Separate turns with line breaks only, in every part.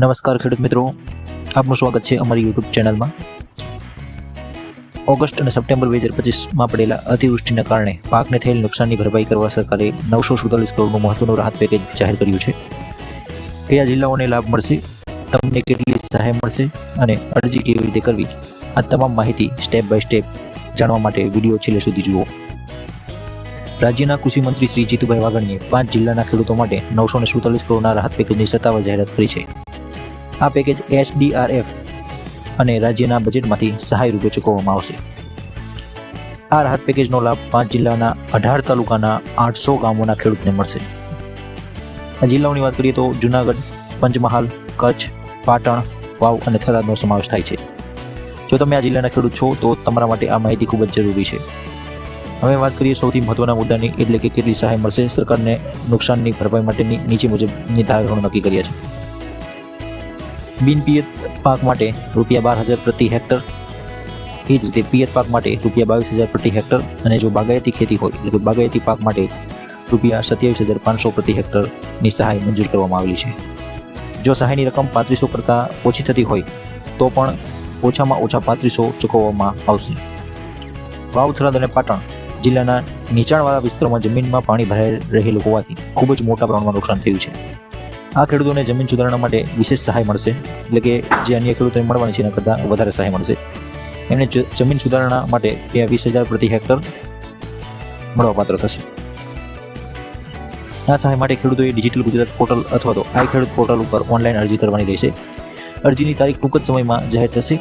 નમસ્કાર ખેડૂત મિત્રો, આપનું સ્વાગત છે અમારી યુટ્યુબ ચેનલમાં. ઓગસ્ટ અને સપ્ટેમ્બર બે હજાર પચીસમાં પડેલા અતિવૃષ્ટિના કારણે પાકને થયેલ નુકસાનની ભરપાઈ કરવા સરકારે નવસો સુડતાલીસ કરોડનું મહત્વનું રાહત પેકેજ જાહેર કર્યું છે. કયા જિલ્લાઓને લાભ મળશે, તમને કેટલી સહાય મળશે અને અરજી કેવી રીતે કરવી, આ તમામ માહિતી સ્ટેપ બાય સ્ટેપ જાણવા માટે વીડિયો છેલ્લે સુધી જુઓ. રાજ્યના કૃષિ મંત્રી શ્રી જીતુભાઈ વાઘાણીએ પાંચ જિલ્લાના ખેડૂતો માટે નવસો ને સુડતાલીસ કરોડના રાહત પેકેજની સત્તાવાર જાહેરાત કરી છે. આ પેકેજ એસડીઆરએફ અને રાજ્યના બજેટમાંથી સહાય રૂપે ચૂકવવામાં આવશે. આ રાહત પેકેજનો લાભ પાંચ જિલ્લાના અઢાર તાલુકાના આઠસો ગામોના ખેડૂતને મળશે. જિલ્લાઓની વાત કરીએ તો જુનાગઢ, પંચમહાલ, કચ્છ, પાટણ, વાવ અને થરાદનો સમાવેશ થાય છે. જો તમે આ જિલ્લાના ખેડૂત છો, તો તમારા માટે આ માહિતી ખૂબ જ જરૂરી છે. હવે વાત કરીએ સૌથી મહત્વના મુદ્દાની, એટલે કે કેટલી સહાય મળશે સરકારને નુકસાનની ભરપાઈ માટેની નીચે મુજબની ધારણો નક્કી કર્યા છે. બિન પિયત પાક માટે રૂપિયા બાર હજાર પ્રતિ હેક્ટર. એ જ રીતે પિયત પાક માટે રૂપિયા બાવીસ હજાર પ્રતિ હેક્ટર અને જો બાગાયતી ખેતી હોય કે બાગાયતી પાક માટે રૂપિયા સત્યાવીસ હજાર પાંચસો પ્રતિ હેક્ટરની સહાય મંજૂર કરવામાં આવેલી છે. જો સહાયની રકમ પાંત્રીસો કરતાં ઓછી થતી હોય તો પણ ઓછામાં ઓછા પાંત્રીસો ચૂકવવામાં આવશે. વાવથરાદ અને પાટણ જિલ્લાના નીચાણવાળા વિસ્તારોમાં જમીનમાં પાણી ભરાઈ રહેલું હોવાથી ખૂબ જ મોટા પ્રમાણમાં નુકસાન થયું છે. આ ખેડૂતોને જમીન સુધારણા માટે વિશેષ સહાય મળશે. એટલે કે જે અન્ય ખેડૂતોને મળવાની છે એના કરતાં વધારે સહાય મળશે. એમને જમીન સુધારણા માટે બે વીસ હજાર પ્રતિ હેક્ટર મળવાપાત્ર થશે. આ સહાય માટે ખેડૂતોએ ડિજિટલ ગુજરાત પોર્ટલ અથવા તો આઈ ખેડૂત પોર્ટલ ઉપર ઓનલાઈન અરજી કરવાની રહેશે. અરજીની તારીખ ટૂંક જ સમયમાં જાહેર થશે.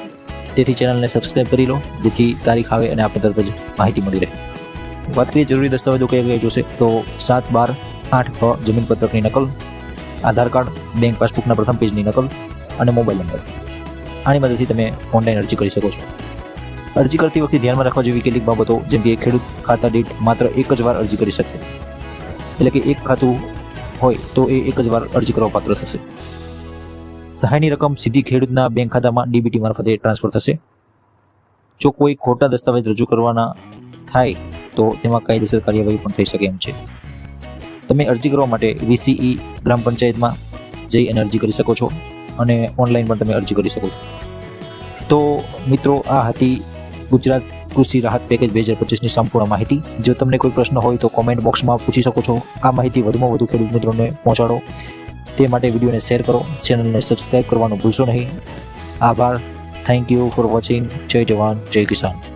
તેથી ચેનલને સબસ્ક્રાઇબ કરી લો, જેથી તારીખ આવે અને આપણે તરત જ માહિતી મળી રહે. વાત કરીએ જરૂરી દસ્તાવેજો કયા કયા જોશે, તો સાત બાર આઠ છ જમીન પત્રકની નકલ આધાર કાર્ડ બેંક પાસબુકના પ્રથમ પેજની નકલ અને મોબાઈલ નંબર આની મદદથી તમે ઓનલાઈન અરજી કરી શકો છો. અરજી કરતી વખતે ધ્યાનમાં રાખવા જેવી કેટલીક બાબતો, જેમ કે ખેડૂત ખાતા દીઠ માત્ર એક જ વાર અરજી કરી શકશે. એટલે કે એક ખાતું હોય તો એ એક જ વાર અરજી કરવા પાત્ર થશે. સહાયની રકમ સીધી ખેડૂતના બેંક ખાતામાં ડીબીટી મારફતે ટ્રાન્સફર થશે. જો કોઈ ખોટા દસ્તાવેજ રજૂ કરવાના થાય તો તેમાં કાયદેસર કાર્યવાહી પણ થઈ શકે એમ છે. તમે અરજી કરવા માટે વીસીઈ ગ્રામ પંચાયતમાં જઈ અને અરજી કરી શકો છો અને ઓનલાઈન પણ તમે અરજી કરી શકો છો. તો મિત્રો, આ હતી ગુજરાત કૃષિ રાહત પેકેજ બે હજાર પચીસની સંપૂર્ણ માહિતી. જો તમને કોઈ પ્રશ્ન હોય તો કોમેન્ટ બોક્સમાં પૂછી શકો છો. આ માહિતી વધુમાં વધુ ખેડૂત મિત્રોને પહોંચાડો. તે માટે વિડીયોને શેર કરો. ચેનલને સબસ્ક્રાઈબ કરવાનું ભૂલશો નહીં. આભાર. થેન્ક યુ ફોર વોચિંગ જય જવાન, જય કિસાન.